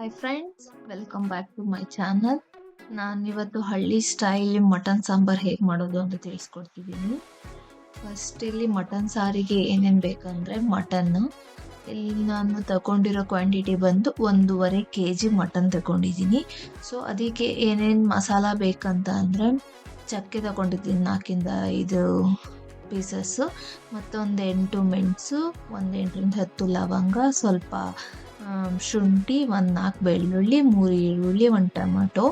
Hi friends welcome back to my channel ನಾನು ಇವತ್ತು ಹಳ್ಳಿ ಸ್ಟೈಲ್ ಮಟನ್ ಸಾಂಬಾರ್ ಹೇಗೆ ಮಾಡೋದು ಅಂತ ತಿಳಿಸ್ಕೊಡ್ತಿದ್ದೀನಿ. ಫಸ್ಟ್ ಇಲ್ಲಿ ಮಟನ್ ಸಾರಿಗೆ ಏನೇನು ಬೇಕಂದರೆ ಮಟನ್ನು ಇಲ್ಲಿ ನಾನು ತಗೊಂಡಿರೋ ಕ್ವಾಂಟಿಟಿ ಬಂದು ಒಂದೂವರೆ ಕೆ ಜಿ ಮಟನ್ ತಗೊಂಡಿದ್ದೀನಿ. ಸೊ ಅದಕ್ಕೆ ಏನೇನು ಮಸಾಲ ಬೇಕಂತ ಅಂದರೆ ಚಕ್ಕೆ ತಗೊಂಡಿದ್ದೀನಿ, ನಾಲ್ಕಿಂದ ಐದು ಪೀಸಸ್ಸು ಮತ್ತೊಂದು ಎಂಟು ಮೆಣಸು, ಒಂದು ಎಂಟರಿಂದ ಹತ್ತು ಲವಂಗ, ಸ್ವಲ್ಪ ಶುಂಠಿ ಒಂದು ನಾಲ್ಕು ಬೆಳ್ಳುಳ್ಳಿ, ಮೂರು ಈರುಳ್ಳಿ, ಒಂದು ಟೊಮೆಟೊ,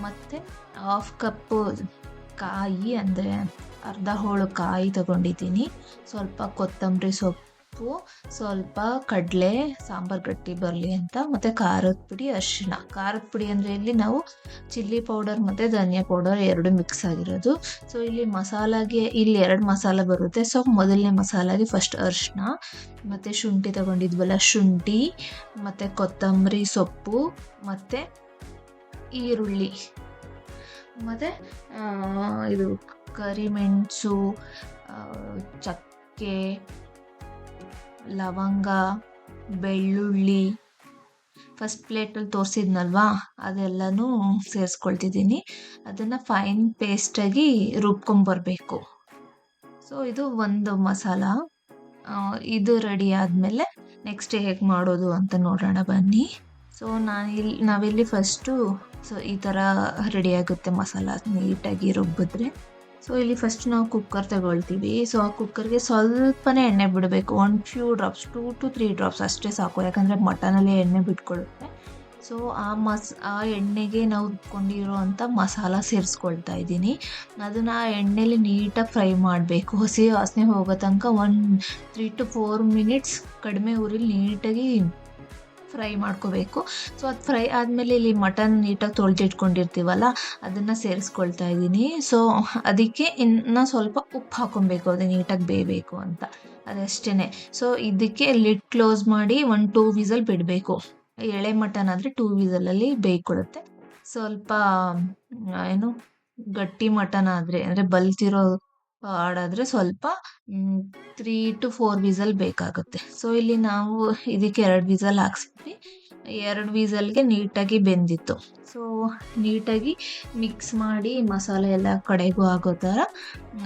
ಮತ್ತು ಹಾಫ್ ಕಪ್ಪು ಕಾಯಿ, ಅಂದರೆ ಅರ್ಧ ಹೋಳು ಕಾಯಿ ತಗೊಂಡಿದ್ದೀನಿ. ಸ್ವಲ್ಪ ಕೊತ್ತಂಬರಿ ಸೊಪ್ಪು ಸ್ವಲ್ಪ ಕಡಲೆ, ಸಾಂಬಾರು ಗಟ್ಟಿ ಬರಲಿ ಅಂತ, ಮತ್ತು ಖಾರದ ಪುಡಿ, ಅರಿಶಿಣ. ಖಾರದ ಪುಡಿ ಅಂದರೆ ಇಲ್ಲಿ ನಾವು ಚಿಲ್ಲಿ ಪೌಡರ್ ಮತ್ತು ಧನಿಯಾ ಪೌಡರ್ ಎರಡು ಮಿಕ್ಸ್ ಆಗಿರೋದು. ಸೊ ಇಲ್ಲಿ ಮಸಾಲಾಗೆ, ಇಲ್ಲಿ ಎರಡು ಮಸಾಲ ಬರುತ್ತೆ. ಸೊ ಮೊದಲನೇ ಮಸಾಲಾಗೆ ಫಸ್ಟ್ ಅರಿಶಿಣ, ಮತ್ತು ಶುಂಠಿ ತಗೊಂಡಿದ್ವಲ್ಲ, ಶುಂಠಿ, ಮತ್ತು ಕೊತ್ತಂಬರಿ ಸೊಪ್ಪು, ಮತ್ತು ಈರುಳ್ಳಿ. ಮತ್ತು ಇದು ಕರಿಮೆಣಸು ಚಕ್ಕೆ ಲವಂಗ, ಬೆಳ್ಳುಳ್ಳಿ ಫಸ್ಟ್ ಪ್ಲೇಟಲ್ಲಿ ತೋರಿಸಿದ್ನಲ್ವಾ? ಅದೆಲ್ಲನೂ ಸೇರಿಸ್ಕೊಳ್ತಿದ್ದೀನಿ. ಅದನ್ನು ಫೈನ್ ಪೇಸ್ಟಾಗಿ ರುಬ್ಕೊಂಬರ್ಬೇಕು. ಸೊ ಇದು ಒಂದು ಮಸಾಲ. ಇದು ರೆಡಿ ಆದಮೇಲೆ ನೆಕ್ಸ್ಟ್ ಹೇಗೆ ಮಾಡೋದು ಅಂತ ನೋಡೋಣ ಬನ್ನಿ. ಸೊ ನಾನು ಇಲ್ಲಿ ನಾವಿಲ್ಲಿ ಫಸ್ಟು ಸೊ ಈ ಥರ ರೆಡಿ ಆಗುತ್ತೆ ಮಸಾಲ, ನೀಟಾಗಿ ರುಬ್ಬಿದ್ರೆ. ಸೊ ಇಲ್ಲಿ ಫಸ್ಟ್ ನಾವು ಕುಕ್ಕರ್ ತಗೊಳ್ತೀವಿ. ಸೊ ಆ ಕುಕ್ಕರ್ಗೆ ಸ್ವಲ್ಪನೇ ಎಣ್ಣೆ ಬಿಡಬೇಕು. One few drops two to three drops ಅಷ್ಟೇ ಸಾಕು. ಯಾಕಂದರೆ ಮಟನಲ್ಲಿ ಎಣ್ಣೆ ಬಿಟ್ಕೊಳ್ಳುತ್ತೆ ಸೊ ಆ ಮಸ್, ಆ ಎಣ್ಣೆಗೆ ನಾವು ರುಬ್ಕೊಂಡಿರೋ ಅಂಥ ಮಸಾಲ ಸೇರಿಸ್ಕೊಳ್ತಾ ಇದ್ದೀನಿ. ಅದನ್ನು ಆ ಎಣ್ಣೆಲಿ ನೀಟಾಗಿ ಫ್ರೈ ಮಾಡಬೇಕು. ಹಸಿ ವಾಸನೆ ಹೋಗೋ ತನಕ one three to four minutes ಕಡಿಮೆ ಊರಿಲಿ ನೀಟಾಗಿ ಫ್ರೈ ಮಾಡ್ಕೋಬೇಕು. ಸೊ ಅದು ಫ್ರೈ ಆದಮೇಲೆ ಇಲ್ಲಿ ಮಟನ್ ನೀಟಾಗಿ ತೊಳೆದಿಟ್ಕೊಂಡಿರ್ತೀವಲ್ಲ, ಅದನ್ನು ಸೇರಿಸ್ಕೊಳ್ತಾ ಇದ್ದೀನಿ ಸೊ ಅದಕ್ಕೆ ಇನ್ನು ಸ್ವಲ್ಪ ಉಪ್ಪು ಹಾಕೊಬೇಕು ಅದು ನೀಟಾಗಿ ಬೇಯಬೇಕು ಅಂತ. ಅದಷ್ಟೇ ಸೊ ಇದಕ್ಕೆ ಲಿಡ್ ಕ್ಲೋಸ್ ಮಾಡಿ ಒಂದು ಟೂ ವಿಸಲ್ ಬಿಡಬೇಕು. ಎಳೆ ಮಟನ್ ಆದರೆ ಟೂ ವಿಸಲಲ್ಲಿ ಬೇಯ್ಕೊಡುತ್ತೆ. ಸ್ವಲ್ಪ ಏನು ಗಟ್ಟಿ ಮಟನ್ ಆದರೆ, ಅಂದರೆ ಬಲ್ತಿರೋ ಆಡಾದರೆ ಸ್ವಲ್ಪ ತ್ರೀ ಟು ಫೋರ್ ವಿಸಲ್ ಬೇಕಾಗುತ್ತೆ. ಸೊ ಇಲ್ಲಿ ನಾವು ಇದಕ್ಕೆ ಎರಡು ವಿಸಲ್ ಹಾಕ್ಸಿದ್ವಿ. ಎರಡು ವಿಸಲ್ಗೆ ನೀಟಾಗಿ ಬೆಂದಿತ್ತು. ಸೊ ನೀಟಾಗಿ ಮಿಕ್ಸ್ ಮಾಡಿ ಮಸಾಲೆ ಎಲ್ಲ ಕಡೆಗೂ ಆಗೋ ಥರ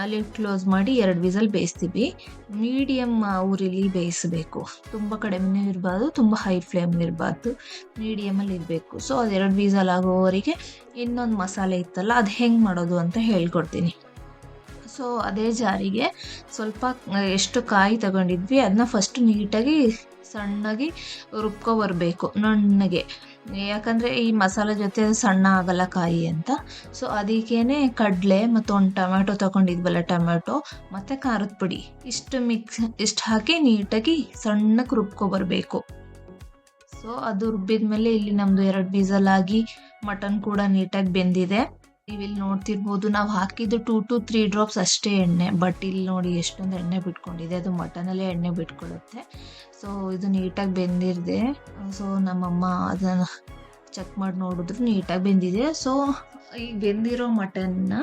ಅಲ್ಲಿ ಕ್ಲೋಸ್ ಮಾಡಿ ಎರಡು ವಿಸಲ್ ಬೇಯಿಸ್ತೀವಿ. ಮೀಡಿಯಮ್ ಊರಿಲಿ ಬೇಯಿಸಬೇಕು. ತುಂಬ ಕಡಿಮೆನೂ ಇರಬಾರ್ದು, ತುಂಬ ಹೈ ಫ್ಲೇಮ್ ಇರಬಾರ್ದು. ಮೀಡಿಯಮಲ್ಲಿ ಇರಬೇಕು. ಸೊ ಅದು ಎರಡು ವಿಸಲ್ ಆಗೋವರೆಗೆ ಇನ್ನೊಂದು ಮಸಾಲೆ ಇತ್ತಲ್ಲ, ಅದು ಹೆಂಗೆ ಮಾಡೋದು ಅಂತ ಹೇಳ್ಕೊಡ್ತೀನಿ. ಸೊ ಅದೇ ಜಾರಿಗೆ ಸ್ವಲ್ಪ ಎಷ್ಟು ಕಾಯಿ ತಗೊಂಡಿದ್ವಿ ಅದನ್ನ ಫಸ್ಟ್ ನೀಟಾಗಿ ಸಣ್ಣಗೆ ರುಬ್ಕೊಬರ್ಬೇಕು, ನುಣ್ಣಗೆ. ಯಾಕಂದರೆ ಈ ಮಸಾಲೆ ಜೊತೆ ಸಣ್ಣ ಆಗಲ್ಲ ಕಾಯಿ ಅಂತ. ಸೊ ಅದಕ್ಕೇ ಕಡಲೆ ಮತ್ತು ಒಂದು ಟೊಮೆಟೊ ತೊಗೊಂಡಿದ್ವಲ್ಲ ಟೊಮೆಟೊ ಮತ್ತು ಖಾರದ ಪುಡಿ. ಇಷ್ಟು ಮಿಕ್ಸ್ ಇಷ್ಟು ಹಾಕಿ ನೀಟಾಗಿ ಸಣ್ಣಕ್ಕೆ ರುಬ್ಕೊಬರ್ಬೇಕು. ಸೊ ಅದು ರುಬ್ಬಿದ ಮೇಲೆ ಇಲ್ಲಿ ನಮ್ಮದು ಎರಡು ಬೀಸಲಾಗಿ ಮಟನ್ ಕೂಡ ನೀಟಾಗಿ ಬೆಂದಿದೆ. ನೀವಿಲ್ಲಿ ನೋಡ್ತಿರ್ಬೋದು, ನಾವು ಹಾಕಿದ್ದು ಟೂ ಟು ತ್ರೀ ಡ್ರಾಪ್ಸ್ ಅಷ್ಟೇ ಎಣ್ಣೆ ಬಟ್ ಇಲ್ಲಿ ನೋಡಿ ಎಷ್ಟೊಂದು ಎಣ್ಣೆ ಬಿಟ್ಕೊಂಡಿದೆ. ಅದು ಮಟನಲ್ಲೇ ಎಣ್ಣೆ ಬಿಟ್ಕೊಳ್ಳುತ್ತೆ. ಸೊ ಇದು ನೀಟಾಗಿ ಬೆಂದಿದೆ ಸೊ ನಮ್ಮಮ್ಮ ಅದನ್ನು ಚೆಕ್ ಮಾಡಿ ನೋಡಿದ್ರು ನೀಟಾಗಿ ಬೆಂದಿದೆ. ಸೊ ಈ ಬೆಂದಿರೋ ಮಟನ್ನ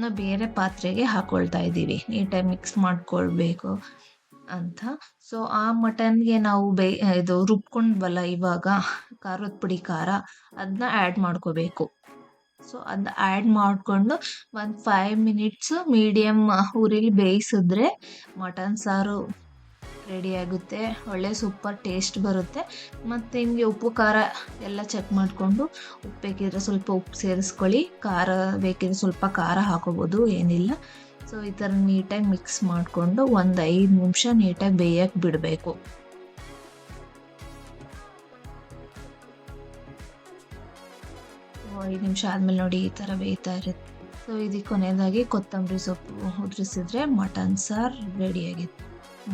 ನಾವು ಬೇರೆ ಪಾತ್ರೆಗೆ ಹಾಕೊಳ್ತಾ ಇದ್ದೀವಿ. ನೀಟಾಗಿ ಮಿಕ್ಸ್ ಮಾಡ್ಕೊಳ್ಬೇಕು ಅಂತ. ಸೊ ಆ ಮಟನ್ಗೆ ನಾವು ಬೇ, ಇದು ರುಬ್ಕೊಂಡ್ವಲ್ಲ ಇವಾಗ, ಖಾರದ ಪುಡಿ ಖಾರ ಅದನ್ನ ಆ್ಯಡ್ ಮಾಡ್ಕೋಬೇಕು. ಸೊ ಅದು ಆ್ಯಡ್ ಮಾಡಿಕೊಂಡು ಒಂದು ಫೈವ್ ಮಿನಿಟ್ಸು ಮೀಡಿಯಮ್ ಊರಿಲಿ ಬೇಯಿಸಿದ್ರೆ ಮಟನ್ ಸಾರು ರೆಡಿ ಆಗುತ್ತೆ. ಒಳ್ಳೆ ಸೂಪರ್ ಟೇಸ್ಟ್ ಬರುತ್ತೆ. ಮತ್ತು ನಿಮಗೆ ಉಪ್ಪು, ಖಾರ ಎಲ್ಲ ಚೆಕ್ ಮಾಡಿಕೊಂಡು ಉಪ್ಪು ಬೇಕಿದ್ರೆ ಸ್ವಲ್ಪ ಉಪ್ಪು ಸೇರಿಸ್ಕೊಳ್ಳಿ. ಖಾರ ಬೇಕಿದ್ರೆ ಸ್ವಲ್ಪ ಖಾರ ಹಾಕೋಬೋದು, ಏನಿಲ್ಲ. ಸೊ ಈ ಥರ ನೀಟಾಗಿ ಮಿಕ್ಸ್ ಮಾಡಿಕೊಂಡು ಒಂದು ಐದು ನಿಮಿಷ ನೀಟಾಗಿ ಬೇಯಕ್ಕೆ ಬಿಡಬೇಕು. ಐದು ನಿಮಿಷ ಆದಮೇಲೆ ನೋಡಿ ಈ ಥರ ಬೇಯ್ತಾ ಇರುತ್ತೆ. ಸೊ ಇದಕ್ಕೆ ಕೊನೆಯದಾಗಿ ಕೊತ್ತಂಬರಿ ಸೊಪ್ಪು ಉದುರಿಸಿದ್ರೆ ಮಟನ್ ಸಾರು ರೆಡಿಯಾಗಿತ್ತು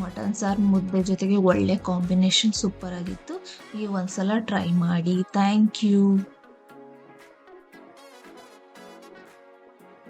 ಮಟನ್ ಸಾರು ಮುದ್ದೆ ಜೊತೆಗೆ ಒಳ್ಳೆ ಕಾಂಬಿನೇಷನ್ ಸೂಪರ್ ಆಗಿತ್ತು. ಈ ಒಂದ್ಸಲ ಟ್ರೈ ಮಾಡಿ. Thank you